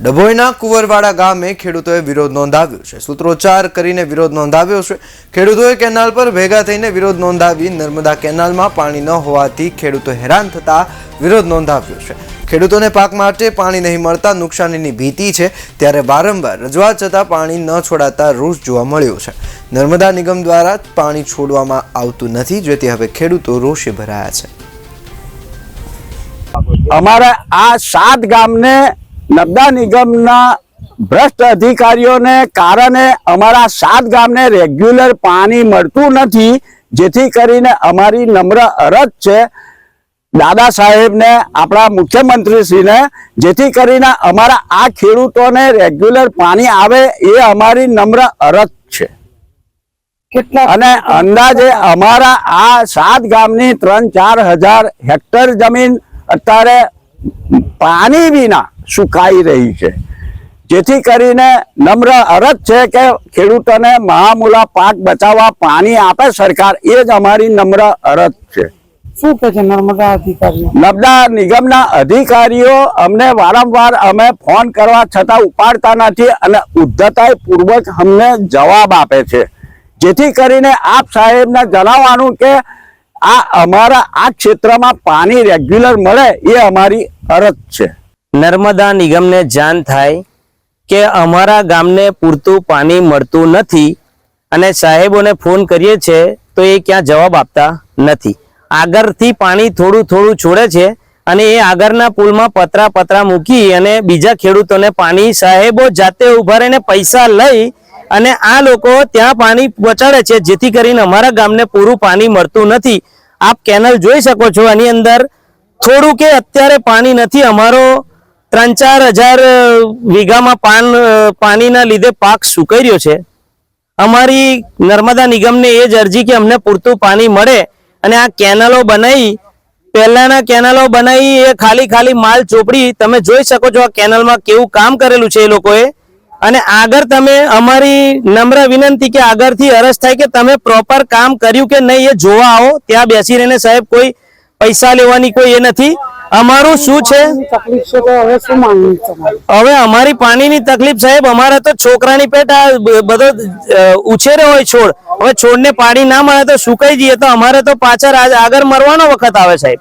ડભોઈના કુંવરવાડા ગામે ખેડૂતોએ વિરોધ નોંધાવ્યો છે. સૂત્રોચ્ચાર કરીને વિરોધ નોંધાવ્યો છે. ખેડૂતોએ કેનાલ પર ભેગા થઈને વિરોધ નોંધાવી નર્મદા કેનાલમાં પાણી ન હોવાથી ખેડૂતો હેરાન થતા વિરોધ નોંધાવ્યો છે. ખેડૂતોને પાક માટે પાણી નહીં મળતા નુકસાનીની ભીતિ છે. ત્યારે વારંવાર રજૂઆત છતાં પાણી ન છોડાતા રોષ જોવા મળ્યો છે. નર્મદા નિગમ દ્વારા પાણી છોડવામાં આવતું નથી, જેથી હવે ખેડૂતો રોષે ભરાયા છે. અમારા આ સાત ગામને નર્મદા નિગમના ભ્રષ્ટ અધિકારીઓને કારણે અમારા સાત ગામને રેગ્યુલર પાણી મળતું નથી જેથી કરીને અમારી નમ્ર અરજ છે. દાદા સાહેબને આપણા મુખ્યમંત્રીશ્રીને જેથી કરીને અમારા આ ખેડૂતોને રેગ્યુલર પાણી આવે એ અમારી નમ્ર અરજ છે. અને અંદાજે અમારા આ સાત ગામની ત્રણ ચાર હજાર હેક્ટર જમીન અત્યારે પાણી વિના સુકાઈ રહી છે. જેથી કરીને નમ્ર અરજ છે કે ખેડૂતોને મહામૂલા પાક બચાવવા પાણી આપે સરકાર. એ જ અમારી નમ્ર અરજ છે. શું કે છે નર્મદા અધિકારીઓ? નર્મદા નિગમના અધિકારીઓ અમને વારંવાર અમે ફોન કરવા છતાં ઉપાડતા નથી અને ઉદ્ધતાય પૂર્વક અમને જવાબ આપે છે. જેથી કરીને આપ સાહેબને જણાવવાનું કે આ અમારા આ ક્ષેત્રમાં પાણી રેગ્યુલર મળે એ અમારી અરજ છે. નર્મદા નિગમને જાણ થાય કે અમારા ગામને પૂરતું પાણી મળતું નથી અને સાહેબોને ફોન કરીએ છે તો એ ક્યાં જવાબ આપતા નથી. આગળથી પાણી થોડું થોડું છોડે છે અને એ આગળના પુલમાં પતરા પતરા મૂકી અને બીજા ખેડૂતોને પાણી સાહેબો જાતે ઊભા રહીને પૈસા લઈ અને આ લોકો ત્યાં પાણી પહોંચાડે છે, જેથી કરીને અમારા ગામને પૂરું પાણી મળતું નથી. આપ કેનલ જોઈ શકો છો, આની અંદર થોડું કે અત્યારે પાણી નથી, અમારો ત્રણ ચાર હજાર વીઘામાં પાન પાણીના લીધે પાક સુકાઈ રહ્યો છે. અમારી નર્મદા નિગમને એ જ અરજી કે અમને પૂરતું પાણી મળે અને આ કેનલો બનાવી પહેલાના કેનલો બનાવી એ ખાલી ખાલી માલ ચોપડી, તમે જોઈ શકો છો આ કેનલમાં કેવું કામ કરેલું છે એ લોકોએ. અને આગળ તમે અમારી નમ્ર વિનંતી કે આગળથી અરજ થાય કે તમે પ્રોપર કામ કર્યું કે નહીં એ જોવા આવો. ત્યાં બેસી રહીને સાહેબ કોઈ પૈસા લેવાની કોઈ એ નથી. અમારું શું છે? હવે અમારી પાણીની તકલીફ સાહેબ, અમારે તો છોકરાની પેટ આ બધો ઉછેરે હોય છોડ. હવે છોડને પાણી ના મળે તો સુકાઈ જઈએ. તો અમારે તો પાછળ આગળ મરવાનો વખત આવે સાહેબ.